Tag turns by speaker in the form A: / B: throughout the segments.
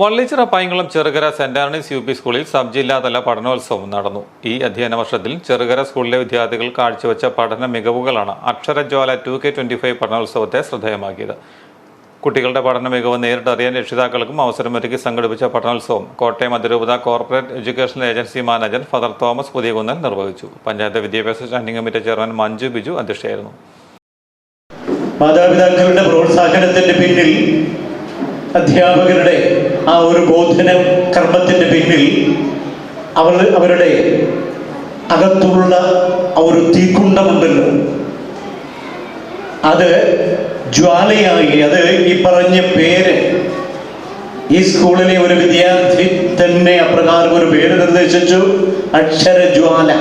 A: Vallichira Painkulam Cherukara saint Antony's U P സ്കൂളിൽ sub ജില്ലാതല പഠനോത്സവം നടന്നു. ഈ അധ്യയന വർഷത്തിൽ ചെറുകര സ്കൂളിലെ വിദ്യാർത്ഥികൾ കാഴ്ചവെച്ച പഠന മികവുകളാണ് Aksharajwala two K twenty five പഠനോത്സവത്തെ ശ്രദ്ധേയമാക്കിയത്. കുട്ടികളുടെ പഠന മികവ് നേരിട്ടറിയാൻ രക്ഷിതാക്കൾക്കും അവസരമൊരുക്കി സംഘടിപ്പിച്ച പഠനോത്സവം കോട്ടയം അതിരൂപത corporate education agency manager father Thomas Puthiyakunnel നിർവഹിച്ചു. പഞ്ചായത്ത് വിദ്യാഭ്യാസ standing committee chairman Manju Biju അധ്യക്ഷയായിരുന്നു.
B: മാതാപിതാക്കളുടെ പ്രോത്സാഹനത്തിന്റെ പിന്നിൽ അധ്യാപകരുടെ ആ ഒരു ബോധന കർമ്മത്തിന്റെ പിന്നിൽ അവർ അവരുടെ അകത്തുള്ള ആ ഒരു തീക്കുണ്ടമുണ്ടല്ലോ അത് ജ്വാലയായി. അത് ഈ പറഞ്ഞ പേര് ഈ സ്കൂളിലെ ഒരു വിദ്യാർത്ഥി തന്നെ അപ്രകാരം ഒരു പേര് നിർദ്ദേശിച്ചു. അക്ഷരജ്വാല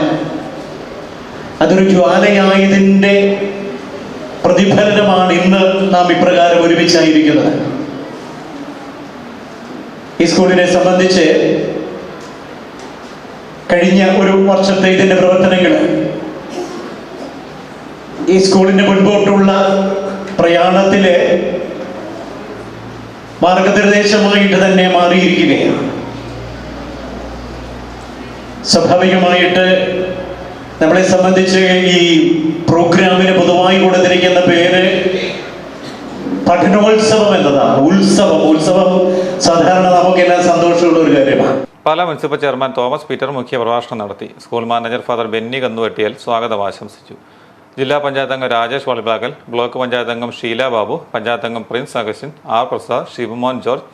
B: അതൊരു ജ്വാലയായതിന്റെ പ്രതിഫലനമാണ് ഇന്ന് നാം ഇപ്രകാരം ഒരുമിച്ചായിരിക്കുന്നത്. ഈ സ്കൂളിനെ സംബന്ധിച്ച് കഴിഞ്ഞ ഒരു വർഷത്തെ ഇതിന്റെ പ്രവർത്തനങ്ങൾ ഈ സ്കൂളിന്റെ മുൻപോട്ടുള്ള പ്രയാണത്തിൽ മാർഗനിർദ്ദേശമായിട്ട് തന്നെ മാറിയിരിക്കുകയാണ്. സ്വാഭാവികമായിട്ട് നമ്മളെ സംബന്ധിച്ച് ഈ പ്രോഗ്രാമിന് പൊതുവായി കൊടുത്തിരിക്കുന്ന പേര് പഠനോത്സവം എന്നതാണ്. ഉത്സവം ഉത്സവം സാധാരണ നമുക്കെല്ലാം സന്തോഷമുള്ള ഒരു കാര്യമാണ്.
A: പല മുനിസിപ്പൽ ചെയർമാൻ തോമസ് പീറ്റർ മുഖ്യ പ്രഭാഷണം നടത്തി. School manager father Benny Kannuvettiyil സ്വാഗതം ആശംസിച്ചു ജില്ലാ പഞ്ചായത്ത് അംഗം രാജേഷ് വളിപ്ലാക്കൽ ബ്ലോക്ക് പഞ്ചായത്ത് അംഗം ഷീല ബാബു പഞ്ചായത്ത് അംഗം Prince Augustine R Prasad Sivamon George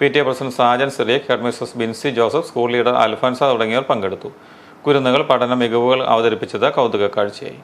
A: P T A president Sajan Cyriac head missus Binsy Joseph school leader Alphonsa തുടങ്ങിയവർ പങ്കെടുത്തു. കുരുന്നുകൾ പഠന മികവുകൾ അവതരിപ്പിച്ചത് കൗതുക കാഴ്ചയായി